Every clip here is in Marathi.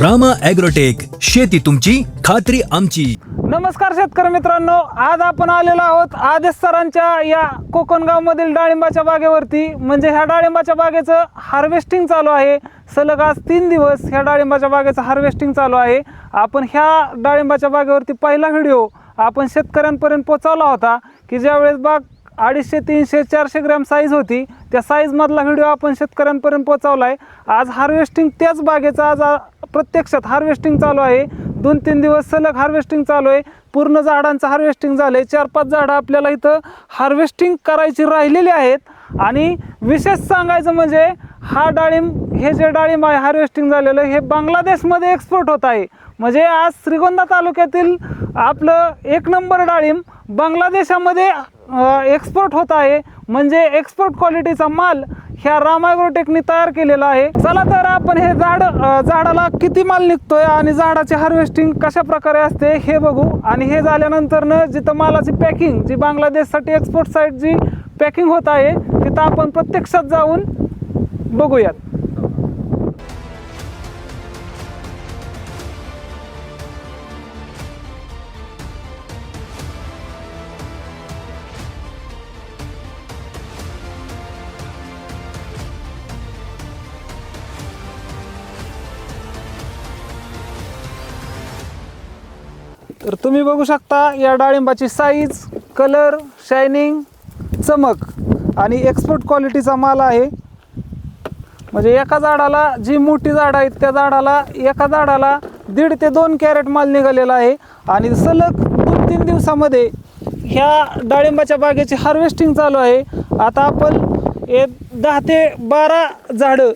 रामा ॲग्रोटेक शेती तुमची खात्री आमची. नमस्कार शेतकरी मित्रांनो आज आपण आलेलो आहोत आदेश सरांच्या या कोकणगाव मधील डाळिंबाच्या बागेवरती. म्हणजे ह्या डाळिंबाच्या बागेचं हार्वेस्टिंग चालू आहे. सलग आज तीन दिवस ह्या डाळिंबाच्या बागेचं हार्वेस्टिंग चालू आहे. आपण ह्या डाळिंबाच्या बागेवरती पहिला व्हिडिओ आपण शेतकऱ्यांपर्यंत पोहोचवला होता की ज्यावेळेस बाग अडीचशे तीनशे चारशे ग्रॅम साईज होती. त्या साईजमधला व्हिडिओ आपण शेतकऱ्यांपर्यंत पोहोचवला आहे आज हार्वेस्टिंग त्याच बागेचं आज प्रत्यक्षात हार्वेस्टिंग चालू आहे. दोन तीन दिवस सलग हार्वेस्टिंग चालू आहे. पूर्ण झाडांचं हार्वेस्टिंग झालं आहे चार पाच झाडं आपल्याला इथं हार्वेस्टिंग करायची राहिलेली आहेत. आणि विशेष सांगायचं म्हणजे हा डाळिंब हे जे डाळिंब आहे हार्वेस्टिंग झालेलं हे बांगलादेशमध्ये एक्सपोर्ट होत आहे. म्हणजे आज श्रीगोंदा तालुक्यातील आपलं एक नंबर डाळिंब बांगलादेशामध्ये एक्सपोर्ट होत आहे. म्हणजे एक्सपोर्ट क्वालिटीचा माल ह्या रामायग्रोटेकनी तयार केलेला आहे. चला तर आपण हे झाड झाडाला किती माल निघतोय आणि झाडाची हार्वेस्टिंग कशा प्रकारे असते हे बघू. आणि हे झाल्यानंतरनं जिथं मालाची पॅकिंग जी बांगलादेशसाठी एक्सपोर्ट साईट जी पॅकिंग होत आहे तिथं आपण प्रत्यक्षात जाऊन बघूयात. तुम्ही बघू शकता या डाळिंबाची साईज कलर शायनिंग चमक. आणि एक्सपोर्ट क्वालिटीचा माल आहे. म्हणजे एका झाडाला जी मोठी झाडं आहेत त्या झाडाला एका झाडाला दीड ते दोन कॅरेट माल निघालेला आहे. आणि सलग दोन तीन दिवसामध्ये ह्या डाळिंबाच्या बागेची हार्वेस्टिंग चालू आहे. आता आपण हे दहा ते बारा झाडं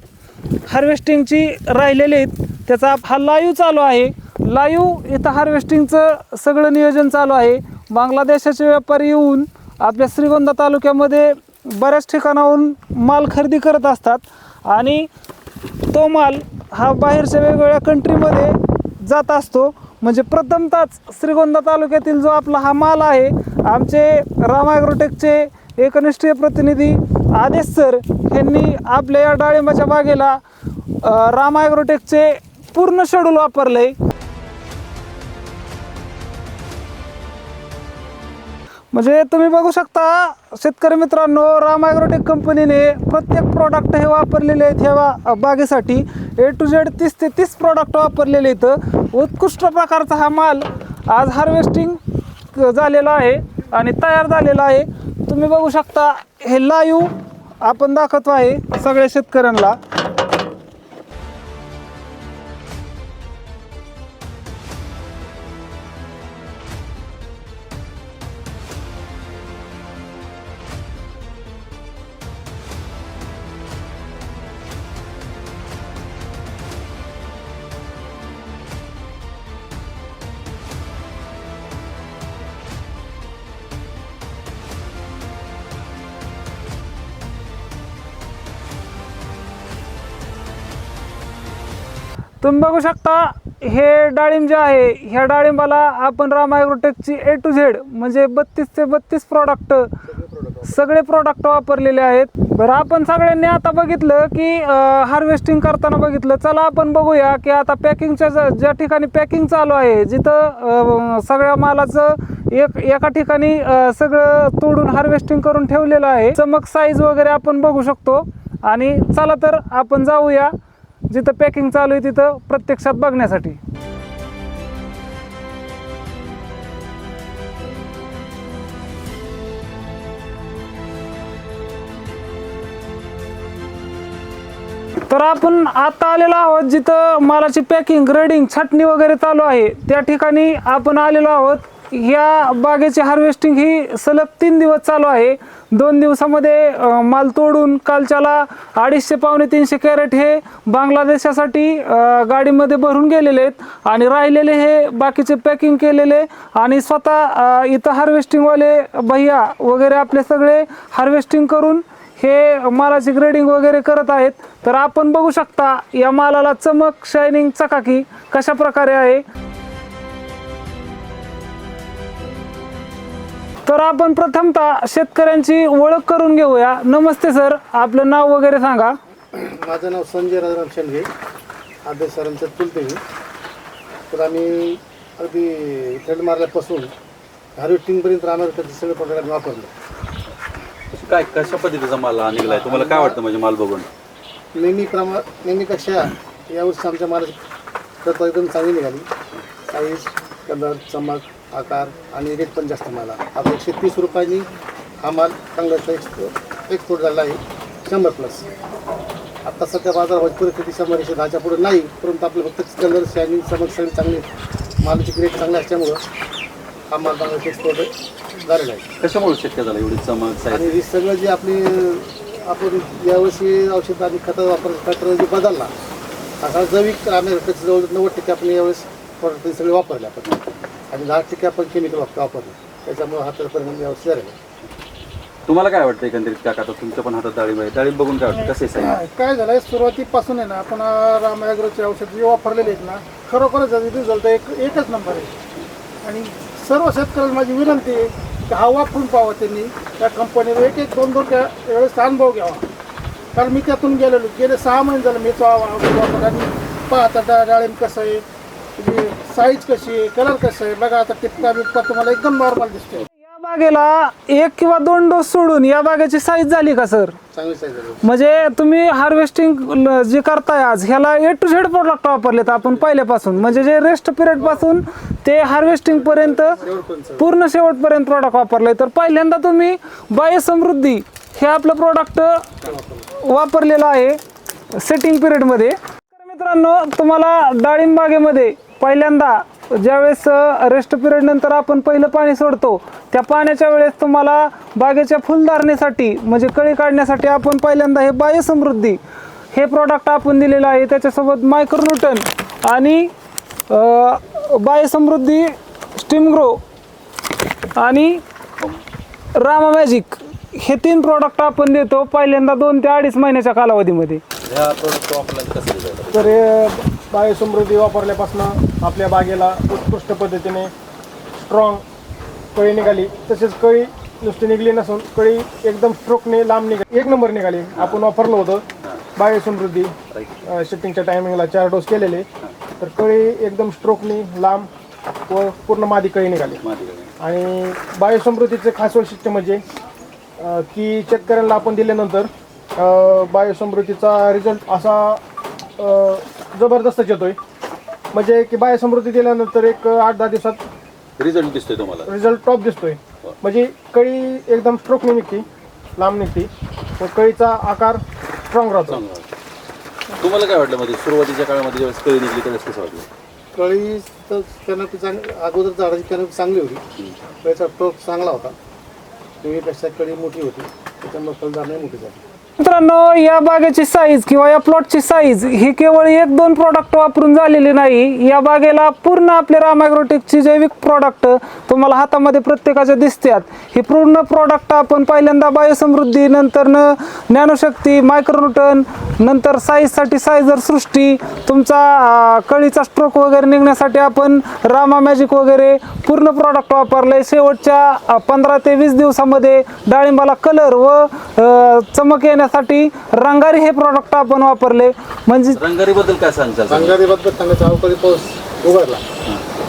हार्वेस्टिंगची राहिलेली आहेत. त्याचा हा लाईव्ह चालू आहे. लाईव्ह इथं हार्वेस्टिंगचं सगळं नियोजन चालू आहे. बांगलादेशाचे व्यापारी येऊन आपल्या श्रीगोंदा तालुक्यामध्ये बऱ्याच ठिकाणाहून माल खरेदी करत असतात. आणि तो माल हा बाहेरच्या वेगवेगळ्या कंट्रीमध्ये जात असतो. म्हणजे प्रथमतच श्रीगोंदा तालुक्यातील जो आपला हा माल आहे आमचे रामायग्रोटेकचे एकनिष्ठीय प्रतिनिधी आदेश सर यांनी आपल्या या डाळिंबाच्या बागेला रामायग्रोटेकचे राम पूर्ण शेड्यूल वापरलं म्हणजे तुम्ही बघू शकता शेतकरी मित्रांनो राम ॲग्रोटेक कंपनीने प्रत्येक प्रॉडक्ट हे वापरलेले आहेत ह्या बागेसाठी. ए टू झेड तीस ते तीस प्रॉडक्ट वापरलेले आहेत. उत्कृष्ट प्रकारचा हा माल आज हार्वेस्टिंग झालेला आहे आणि तयार झालेला आहे. तुम्ही बघू शकता हे लाईव्ह आपण दाखवतो आहे सगळ्या शेतकऱ्यांना. तुम्ही बघू शकता हे डाळिंब जे आहे ह्या डाळिंबाला आपण रामायग्रोटेकची ए टू झेड म्हणजे बत्तीस ते बत्तीस प्रॉडक्ट सगळे प्रॉडक्ट वापरलेले आहेत. बरं आपण सगळ्यांनी आता बघितलं की हार्वेस्टिंग करताना बघितलं. चला आपण बघूया की आता पॅकिंगच्या ज्या ठिकाणी पॅकिंग चालू आहे जिथं सगळ्या मालाचं एक एका ठिकाणी सगळं तोडून हार्वेस्टिंग करून ठेवलेलं आहे. चमक साईज वगैरे आपण बघू शकतो. आणि चला तर आपण जाऊया. जिथं पॅकिंग चालू आहे तिथं प्रत्यक्षात बघण्यासाठी. तर आपण आता आलेलो आहोत जिथं मालाची पॅकिंग ग्रेडिंग छाटणी वगैरे चालू आहे. त्या ठिकाणी आपण आलेलो आहोत. या बागेची हार्वेस्टिंग ही सलग तीन दिवस चालू आहे. दोन दिवसामध्ये माल तोडून कालच्याला अडीचशे पावणे तीनशे कॅरेट हे बांगलादेशासाठी गाडीमध्ये भरून गेलेले आहेत आणि राहिलेले हे बाकीचे पॅकिंग केलेले आणि स्वतः इथं हार्वेस्टिंगवाले भैया वगैरे आपले सगळे हार्वेस्टिंग करून हे मालाची ग्रेडिंग वगैरे करत आहेत. तर आपण बघू शकता या मालाला चमक शायनिंग चकाकी कशा प्रकारे आहे. तर आपण प्रथमतः शेतकऱ्यांची ओळख करून घेऊया. नमस्ते सर. आपलं नाव वगैरे सांगा. माझं नाव संजय राजाराम शेंडगे. आदेश सरांच्या चुलते मी. तर आम्ही अगदी थ्रेड मारल्यापासून हार्वेस्टिंगपर्यंत आम्हाला त्याचे सगळे प्रकार आम्ही वापरले काय कशा पद्धतीचा माल हा निघलाय? तुम्हाला काय वाटतं म्हणजे माल बघून? नेहमीप्रमा नेहमीपेक्षा यावर्षी आमच्या मालाची प्रत एकदम चांगली निघाली. साईज कलर चमक आकार आणि रेट पण जास्त मला. आता एकशे तीस रुपयांनी हा माल चांगला एक्सपोर्ट एक्सपोर्ट झाला आहे. शंभर प्लस आता सध्या बाजारामध्ये परिस्थिती शंभर एकशे दहाच्या पुढे नाही परंतु आपलं फक्त कलर शायनिंग चमक सगळी चांगली मालाची ग्रेड चांगली असल्यामुळं हा माल चांगला एक्सपोर्ट झालेला आहे. कशामुळे शक्य झालं एवढी चमक आणि हे सगळं जे आपली आपण यावर्षी औषध आणि खतं वापर पॅटर्न जे बदलला असा जैविक आम्ही जवळ नव्वद टक्के आपण यावेळेस प्रॉडक्ट सगळे वापरले आपण. आणि दहा टक्के आपण केमिकल वापरलं त्याच्यामुळे हा तर परिणाम झालेला आहे. तुम्हाला काय वाटतं एकंदरीत काका? आता तुमच्या पण हातात डाळिंब आहे. डाळिंब बघून काय वाटतं? कसे साईज काय झालंय? सुरुवातीपासून आहे ना आपण रामायग्रोचे औषध जे वापरलेले आहेत ना खरोखरच रिझल्ट एक एकच नंबर आहे. आणि सर्व शेतकऱ्यांना माझी विनंती आहे की हा वापरून पाहावा त्यांनी. त्या कंपनीवर एक एक दोन दोन त्या वेळेस अनुभव घ्यावा. कारण मी त्यातून गेलेलो. गेले सहा महिने झाले मी तो वापर आणि पाहता डाळिंब कसं आहे? साईज कशी आहे कलर कसं आहे बघा आता टिपका बिपका तुम्हाला एकदम नॉर्मल दिसते या बागेला एक किंवा दोन डोस सोडून या बागेची साईज झाली का सर चांगली साईज झाली. म्हणजे तुम्ही हार्वेस्टिंग जे करताय आज ह्याला ए टू झेड प्रोडक्ट वापरलेत आपण पहिल्यापासून. म्हणजे जे रेस्ट पिरियडपासून ते हार्वेस्टिंग पर्यंत पूर्ण शेवटपर्यंत प्रोडक्ट वापरले तर पहिल्यांदा तुम्ही बायोसमृद्धी हे आपलं प्रोडक्ट वापरलेलं आहे सेटिंग पिरियडमध्ये तर मित्रांनो तुम्हाला डाळिंब बागेमध्ये पहिल्यांदा ज्यावेळेस रेस्ट पिरियड नंतर आपण पहिलं पाणी सोडतो त्या पाण्याच्या वेळेस तुम्हाला बागेच्या फुलधारणेसाठी म्हणजे कळी काढण्यासाठी आपण पहिल्यांदा हे बायोसमृद्धी हे प्रॉडक्ट आपण दिलेलं आहे. त्याच्यासोबत मायक्रोन्यूटन आणि बायोसमृद्धी स्टीमग्रो आणि रामा मॅजिक हे तीन प्रॉडक्ट आपण देतो पहिल्यांदा दोन ते अडीच महिन्याच्या कालावधीमध्ये. ह्या प्रोडक्ट वापरल्यानं कसं result? तर हे बायोसमृद्धी वापरल्यापासून आपल्या बागेला उत्कृष्ट पद्धतीने स्ट्रॉंग कळी निघाली. तसेच कळी नुसती निघली नसून कळी एकदम स्ट्रोकने लांब निघाली. एक नंबर निघाली. आपण वापरलं होतं बायोसमृद्धी शिफ्टिंगच्या टायमिंगला चार डोस केलेले. तर कळी एकदम स्ट्रोकने लांब व पूर्ण मादी कळी निघाली. माहिती का? आणि बायोसमृद्धीचे खास वैशिष्ट्य म्हणजे अ, की शेतकऱ्यांना आपण दिल्यानंतर बायोसमृद्धीचा रिझल्ट असा जबरदस्तच येतोय. म्हणजे की बायोसमृद्धी दिल्यानंतर एक आठ दहा दिवसात रिझल्ट दिसतोय तुम्हाला. रिझल्ट टॉप दिसतोय. म्हणजे कळी एकदम स्ट्रोकने निघते लांब निघते. व कळीचा आकार स्ट्रॉंग राहतो. चांगलं तुम्हाला काय वाटलं म्हणजे सुरुवातीच्या काळामध्ये ज्यावेळेस कळी निघली त्यावेळेस कसं वाटलं? कळी तर कॅनोपी चांगली अगोदर झाडाची कॅनोपी चांगली होती. कळीचा टोक चांगला होता. नेहमीपेक्षा कळी मोठी होती. त्याच्यामुळे फलधारणाही मोठी झाली. मित्रांनो या बागेची साईज किंवा या प्लॉटची साईज ही केवळ एक दोन प्रॉडक्ट वापरून झालेली नाही. या बागेला पूर्ण आपले रामायग्रोटेकची जैविक प्रॉडक्ट तुम्हाला हातामध्ये प्रत्येकाच्या दिसतात हे पूर्ण प्रॉडक्ट आपण पहिल्यांदा बायोसमृद्धी नंतर ज्ञानशक्ती मायक्रोन्यूटन नंतर साईजसाठी सायझर सृष्टी तुमचा कळीचा स्ट्रोक वगैरे निघण्यासाठी आपण रामा मॅजिक वगैरे पूर्ण प्रॉडक्ट वापरले शेवटच्या पंधरा ते वीस दिवसामध्ये डाळिंबाला कलर व चमक येण्या येण्यासाठी रंगारी हे प्रॉडक्ट आपण वापरले. म्हणजे रंगारी बद्दल काय तुम्ही? रंगारी बद्दल सांगायचं अवकाळी पाऊस उघडला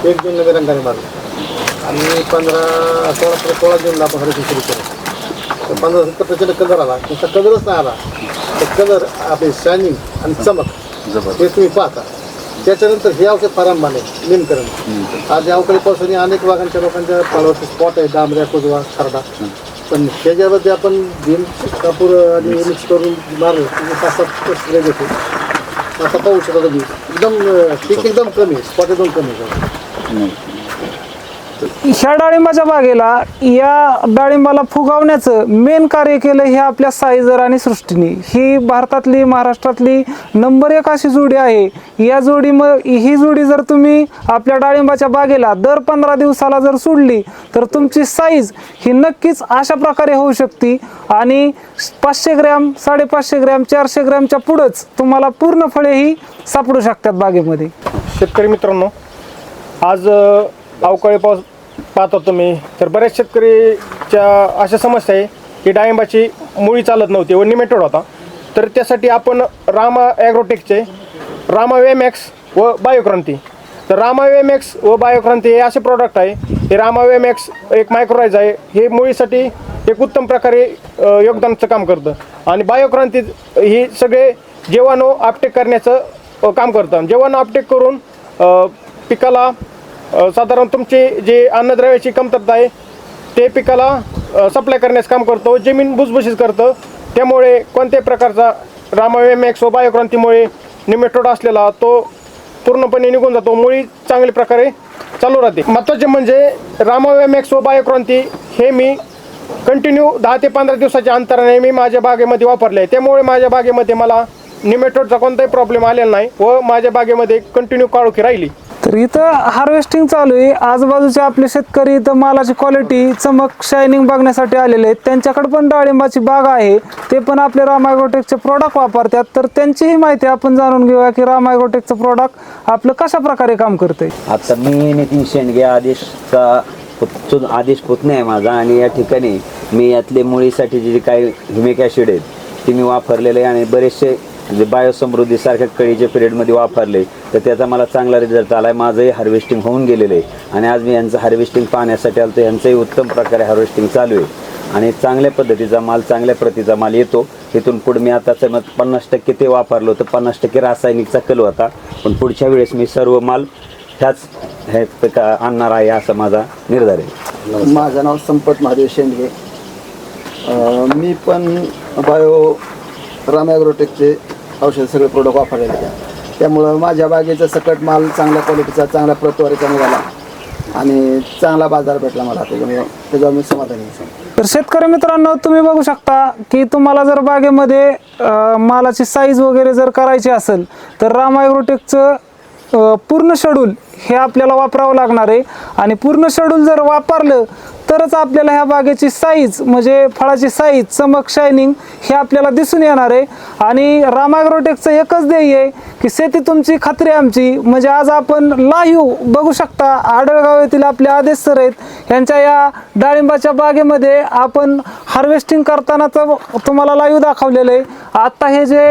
एक जून नव्हे रंगारी मारला. आणि पंधरा सोळा सोळा जूनला आपण हरित सुरू केलं. तर पंधरा सत्तर प्रचंड कलर आला. नुसता कलरच नाही आला. तर कलर आपले शायनिंग आणि चमक जबरदस्त. हे तुम्ही पाहता. त्याच्यानंतर हे औषध फाराम आले निमकरण. आज या अवकाळी पावसाने अनेक भागांच्या लोकांच्या पाळावरचे स्पॉट आहे डांबऱ्या कोजवा खरडा. पण त्याच्यामध्ये आपण भीम कापूर आणि मिक्स करून मारलं म्हणजे पाच सात स्प्रे घेतो. आता पाहू शकतो तुम्ही एकदम पीक एकदम कमी स्पॉट एकदम कमी आहे. ह्या डाळिंबाच्या बागेला या डाळिंबाला फुगावण्याचं मेन कार्य केलं हे आपल्या साईजर आणि सृष्टीने. ही भारतातली महाराष्ट्रातली नंबर एक अशी जोडी आहे. या जोडी मग ही जोडी जर तुम्ही आपल्या डाळिंबाच्या बागेला दर पंधरा दिवसाला जर सोडली तर तुमची साईज ही नक्कीच अशा प्रकारे होऊ शकते आणि पाचशे ग्रॅम साडेपाचशे ग्रॅम चारशे ग्रॅमच्या पुढंच तुम्हाला पूर्ण फळे ही सापडू शकतात बागेमध्ये. शेतकरी मित्रांनो आज अवकाळी पाऊस पाहतो तुम्ही. तर बऱ्याच शेतकरीच्या अशा समस्या आहे की डाळिंबाची मुळी चालत नव्हती व निमेटोड होता. तर त्यासाठी आपण रामा ॲग्रोटेकचे रामा वेमॅक्स व बायोक्रांती. तर रामा वेमॅक्स व बायोक्रांती हे असे प्रॉडक्ट आहे. हे रामा वेमॅक्स एक मायक्रोराईज आहे. हे मुळीसाठी एक उत्तम प्रकारे योगदानाचं काम करतं. आणि बायोक्रांती ही सगळे जेवाणू आपटेक करण्याचं काम करतं. जेवाणू आपटेक करून पिकाला साधारण तुमची जे अन्नद्रव्याची कमतरता आहे ते पिकाला सप्लाय करण्यास काम करतो जमीन भुसभुशीत करतं. त्यामुळे कोणत्याही प्रकारचा रामावेमॅक्स व बायोक्रांतीमुळे निमेटोड असलेला तो पूर्णपणे निघून जातो. मुळी चांगल्या प्रकारे चालू राहते. महत्त्वाचे म्हणजे रामावेमॅक्स व बायोक्रांती हे मी कंटिन्यू दहा ते पंधरा दिवसाच्या अंतराने मी माझ्या बागेमध्ये वापरले आहे. त्यामुळे माझ्या बागेमध्ये मला निमेटोडचा कोणताही प्रॉब्लेम आलेला नाही व माझ्या बागेमध्ये कंटिन्यू काळोखी राहिली. तर इथं हार्वेस्टिंग चालू आहे. आजूबाजूचे आपले शेतकरी इथं मालाची क्वालिटी चमक शायनिंग बघण्यासाठी आलेले आहेत. त्यांच्याकडे पण डाळिंबाची बाग आहे. ते पण आपले रामायग्रोटेकचे प्रॉडक्ट वापरतात. तर त्यांचीही माहिती आपण जाणून घेऊया की रामायग्रोटेकचं प्रॉडक्ट आपलं कशा प्रकारे काम करते आता मी नितीन शेंडगे आदेशचा पुत आदेश पुतणे आहे माझा आणि या ठिकाणी मी यातले मुळीसाठी जे काही ह्युमिक ॲसिड आहेत ते मी वापरलेले आणि बरेचसे म्हणजे बायोसमृद्धीसारख्या कळीच्या पिरियडमध्ये वापरले तर त्याचा मला चांगला रिझल्ट आला आहे माझंही हार्वेस्टिंग होऊन गेलेलं आहे. आणि आज मी यांचं हार्वेस्टिंग पाहण्यासाठी आलो तर यांचंही उत्तम प्रकारे हार्वेस्टिंग चालू आहे. आणि चांगल्या पद्धतीचा माल चांगल्या प्रतीचा माल येतो. तिथून पुढे मी आता समज पन्नास टक्के ते वापरलं होतं पन्नास टक्के रासायनिकचा कल होता. पण पुढच्या वेळेस मी सर्व माल ह्याच हे आणणार आहे असा माझा निर्धार आहे. माझं नाव संपत महादेव शेंडगे. मी पण बायो रामॅग्रोटेकचे औषध सगळे प्रोडक्ट वापरलेले आहेत. त्यामुळं माझ्या बागेचा सकट माल चांगल्या क्वालिटीचा चांगल्या प्रतवारीचा निघाला. आणि चांगला बाजार भेटला मला त्याच्यामुळे त्याच्यावर मी समाधानी आहे. तर शेतकरी मित्रांनो तुम्ही बघू शकता की तुम्हाला जर बागेमध्ये मालाची साईज वगैरे जर करायची असेल तर राम ॲग्रोटेकचं पूर्ण शेड्यूल हे आपल्याला वापरावं लागणार आहे. आणि पूर्ण शेड्यूल जर वापरलं तरच आपल्याला ह्या बागेची साईज म्हणजे फळाची साईज चमक शायनिंग हे आपल्याला दिसून येणार आहे. आणि रामाग्रोटेकचं एकच ध्येय आहे की शेती तुमची खात्री आमची. म्हणजे आज आपण लाईव्ह बघू शकता आडळगाव येथील आपले आदेश सर आहेत. यांच्या या डाळिंबाच्या बागेमध्ये आपण हार्वेस्टिंग करतानाचं तुम्हाला लाईव्ह दाखवलेलं आहे. आता हे जे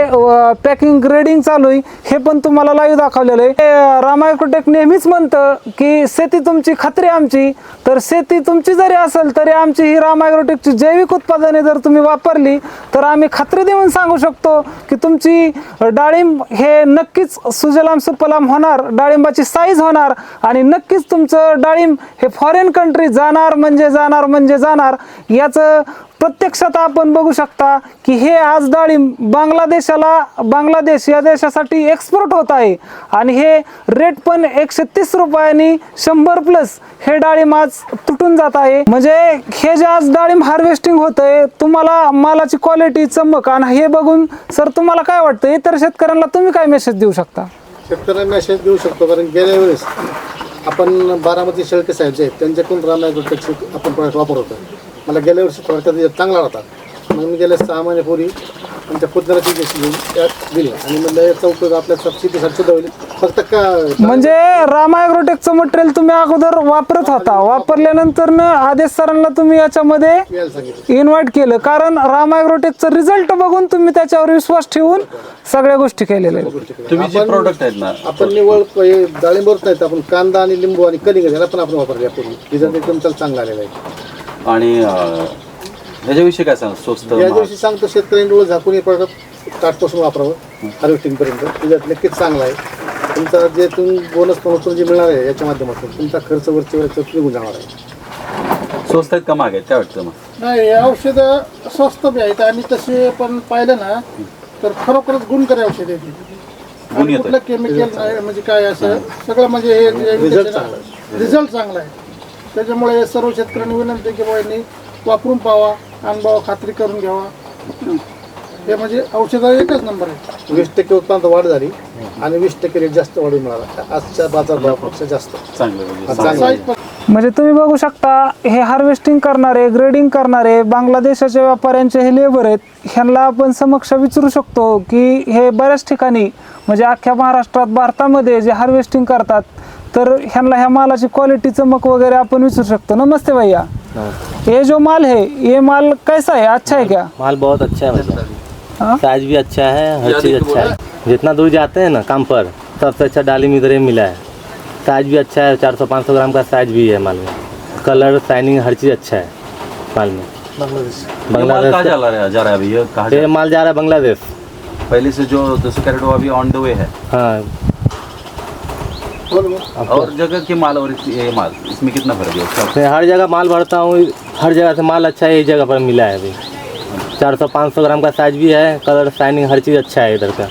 पॅकिंग ग्रेडिंग चालू आहे हे पण तुम्हाला लाईव्ह दाखवलेलं आहे. रामायकोटेक नेहमीच म्हणतं की शेती तुमची खात्री आमची. तर शेती तुमची जरी असेल तरी आमची ही रामायग्रोटेकची जैविक उत्पादने जर तुम्ही वापरली तर आम्ही खात्री देऊन सांगू शकतो की तुमची डाळिंब हे नक्कीच सुजलाम सुपलाम होणार डाळिंबाची साईज होणार आणि नक्कीच तुमचं डाळिंब हे फॉरेन कंट्री जाणार म्हणजे जाणार म्हणजे जाणार याचं प्रत्यक्षात आपण बघू शकता की हे आज डाळिंब बांगलादेशाला बांगलादेश या देशासाठी एक्सपोर्ट होत आहे. आणि हे रेट पण एकशे तीस रुपयांनी शंभर प्लस हे डाळिंब आज तुटून जात आहे. म्हणजे हे जे आज डाळिंब हार्वेस्टिंग होत आहे तुम्हाला मालाची क्वालिटी चमक आणि हे बघून सर तुम्हाला काय वाटतं? इतर शेतकऱ्यांना तुम्ही काय मेसेज देऊ शकता? शेतकऱ्यांना मेसेज देऊ शकतो कारण गेल्या वेळेस आपण बारामती शेळके साहेब जे आहेत त्यांच्याकडून रामायण आपण प्रॉडक्ट मला गेल्या वर्षी रिझल्ट चांगला होता. मग मी गेल्या सहा महिन्यापूर्वी आमच्या पुतण्याची घेतली घेऊन त्यात दिली. आणि म्हणलं याचा उपयोग आपल्या शेतीसाठी सुद्धा होईल. फक्त का म्हणजे रामायग्रोटेकचं मटेरियल तुम्ही अगोदर वापरत होता. वापरल्यानंतर न आदेश सरांना तुम्ही याच्यामध्ये इन्व्हाइट केलं. कारण रामायग्रोटेकचं रिझल्ट बघून तुम्ही त्याच्यावर विश्वास ठेवून सगळ्या गोष्टी केलेल्या आहेत. तुम्ही जे प्रोडक्ट आहेत ना आपण निवळ हे डाळिंबच नाहीत. आपण कांदा आणि लिंबू आणि कलिंगड याला पण आपण वापरले यापूर्वी रिझल्ट एकदम चांगला आलेला आहे. आणि अं, ह्याच्याविषयी काय सांग स्वस्त या महाग? दिवशी सांगतो शेतकऱ्यांनी डोळे झाकून हे प्रॉडक्ट काठपासून वापरावं हार्वेस्टिंगपर्यंत रिझल्ट नक्कीच चांगला आहे. तुमचा जे तुम्ही बोनस प्रमोशन जे मिळणार आहे याच्या माध्यमातून तुमचा खर्च वरचे वरच निघून जाणार आहे. स्वस्त आहेत का महाग आहेत? काय वाटतं मग? नाही हे औषधं स्वस्त बी आहेत. आणि तसे पण पाहिलं ना तर खरोखरच गुणकारी औषध आहे ती. गुण आणि. कुठलं केमिकल नाही म्हणजे काय असं सगळं म्हणजे हे. रिझल्ट चांगला आहे. त्याच्यामुळे सर्व शेतकऱ्यांनी विनंती की बाबा यांनी वापरून पावा अनुभव खात्री करून घ्यावा. हे म्हणजे औषधं एकच नंबर आहे. वीस टक्के उत्पन्नात वाढ झाली आणि वीस टक्के रेट जास्त वाढून मिळाला. आजच्या बाजारभावापेक्षा जास्त. चांगलं म्हणजे चांगलं. म्हणजे तुम्ही बघू शकता हे हार्वेस्टिंग करणारे ग्रेडिंग करणारे बांगलादेशाच्या व्यापाऱ्यांचे हे लेबर आहेत. ह्यांना आपण समक्ष विचारू शकतो की हे बऱ्याच ठिकाणी म्हणजे अख्ख्या महाराष्ट्रात भारतामध्ये जे हार्वेस्टिंग करतात तर ह्यांना ह्या मालाची क्वालिटी चमक वगैरे आपण विचारू शकतो. नमस्ते भैया. ये जो माल है ये माल कैसा है अच्छा है क्या माल बहुत अच्छा है भैया। हाँ? साइज़ भी अच्छा है हर चीज़ अच्छा है। जितना दूर जाते हैं ना काम पर सबसे अच्छा डाली इधर ही मिला है। साइज़ भी अच्छा है चार सौ पाँच सौ ग्राम का साइज़ भी है माल में। कलर शाइनिंग हर चीज़ अच्छा है माल में। बांग्लादेश। कहाँ जा रहा है जा रहा है अभी? ये कहाँ जा ये माल जा रहा है बांग्लादेश। पहले से जो दस कैरेट वो अभी ऑन द वे है। हाँ। और जगह के माल और इस- ये माल इसमें कितना फ़र्क है मैं हर जगह माल भरता हूँ हर जगह से माल अच्छा है एक जगह पर मिला है अभी। चार सौ पाँच सौ ग्राम का साइज़ भी है कलर शाइनिंग हर चीज़ अच्छा है इधर का।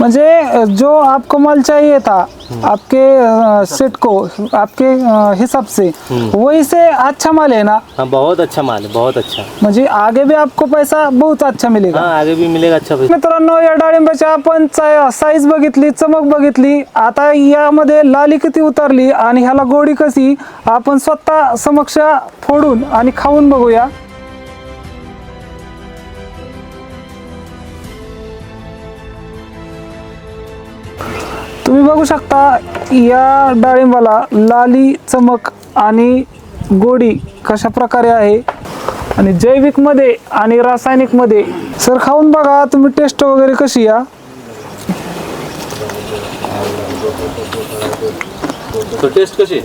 मुझे जो आपको माल चाहिए था आपके अ, सेट को आपके अ, हिसाब से वही से अच्छा माल है ना? हाँ बहुत अच्छा माल है बहुत अच्छा। म्हणजे आगे भी आपको पैसा बहुत अच्छा मिलेगा। हाँ आगे भी मिलेगा अच्छा पैसा। मित्रांनो या डाळिंबाची आपण साईज बघितली चमक बघितली आता यामध्ये लाली किती उतरली आणि ह्याला गोडी कशी आपण स्वतः समक्ष फोडून आणि खाऊन बघूया. तुम्ही बघू शकता या डाळिंबाला लाली चमक आणि गोडी कशा प्रकारे आहे? आणि जैविकमध्ये आणि रासायनिकमध्ये सर खाऊन बघा तुम्ही टेस्ट वगैरे कशी या? तो टेस्ट कशी?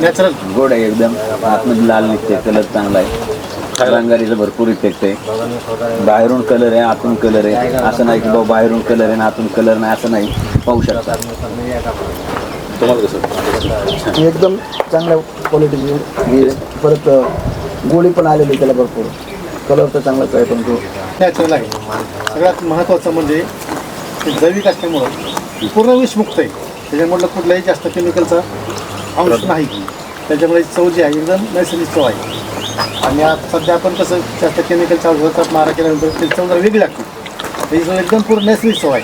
नॅचरल गोड आहे एकदम. आतमध्ये लाल निघते कलर चांगला आहे. रंगारीचं भरपूर इफेक्ट आहे. बाहेरून कलर आहे आतून कलर आहे. असं नाही की बाबा बाहेरून कलर आहे आणि आतून कलर नाही असं नाही. पाहू शकता. तुम्हाला कसं एकदम चांगल्या क्वालिटीची परत गोळी पण आलेली त्याला भरपूर. कलर तर चांगलाच आहे पण तो नॅचरल आहे सगळ्यात महत्त्वाचं म्हणजे ते जैविक असल्यामुळं पूर्ण विषमुक्त आहे. त्याच्यामुळे कुठलाही जास्त केमिकलचा अंश नाही. त्याच्यामुळे चव जी आहे एकदम नैसर्गिक चव आहे. आणि सध्या आपण कसं जास्त केमिकलच्या औषधाचा मारा केल्यानंतर त्याची चव जरा वेगळी लागते. त्याची चव एकदम पूर्ण नैसर्गिक चव आहे.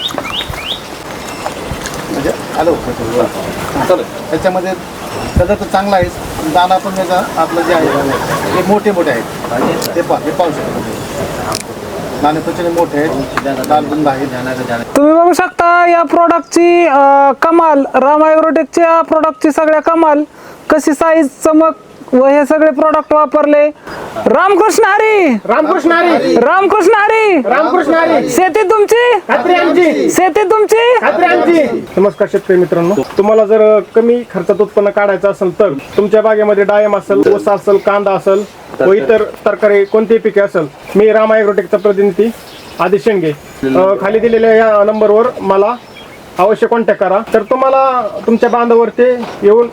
म्हणजे आलं तर त्याच्यामध्ये कलर तर चांगला आहे. दाना पण त्याचा आपलं जे आहे हे मोठे मोठे आहेत. ते पा हे पाहू शकतो दाणे प्रचंड मोठे आहेत. लाल बुंद तुम्ही बघू शकता या प्रॉडक्टची कमाल राम ॲग्रोटेकच्या प्रोडक्टची सगळ्या कमाल. कशी साईज चमक व हे सगळे प्रॉडक्ट वापरले? रामकृष्ण हरी! रामकृष्ण हरी! रामकृष्ण हरी! रामकृष्ण हरी! शेती तुमची? खात्री आमची! शेती तुमची? खात्री आमची! नमस्कार शेतकरी मित्रांनो तुम्हाला जर कमी खर्चात उत्पन्न काढायचं असेल तर तुमच्या बागेमध्ये डाळिंब असेल ऊस असेल कांदा असेल व इतर तरकारी कोणतीही पिके असेल मी राम ॲग्रोटेकचा प्रतिनिधी आधी शेंडगे अ, खाली दिलेल्या या नंबरवर मला अवश्य कॉन्टॅक्ट करा. तर तुम्हाला तुमच्या बांधावरती येऊन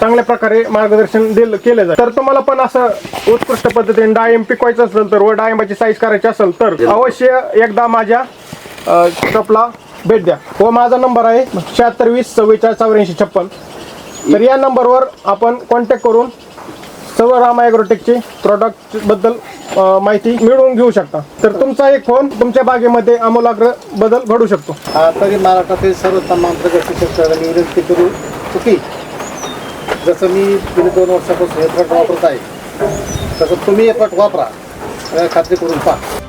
चांगल्या प्रकारे मार्गदर्शन दिलं केलं जाईल. तर तुम्हाला पण असं उत्कृष्ट पद्धतीने डाळिंब पिकवायचं असेल तर व डाळिंबाची साईज करायची असेल तर अवश्य एकदा माझ्या शॉपला भेट द्या. व माझा नंबर आहे शहात्तर वीस चव्वेचाळीस चौऱ्याऐंशी छप्पन. तर या नंबरवर आपण कॉन्टॅक्ट करून सर्व राम ॲग्रोटेकचे प्रॉडक्टबद्दल माहिती मिळवून घेऊ शकता. तर तुमचा एक फोन तुमच्या बागेमध्ये आमूलाग्र बदल घडू शकतो. तरी महाराष्ट्रातील सर्व तमाम प्रगती विनंती करू. चुकी? जसं मी गेले दोन वर्षापासून हे प्रॉडक्ट वापरत आहे तसं तुम्ही हे प्रॉडक्ट वापरा. खात्री करून पहा.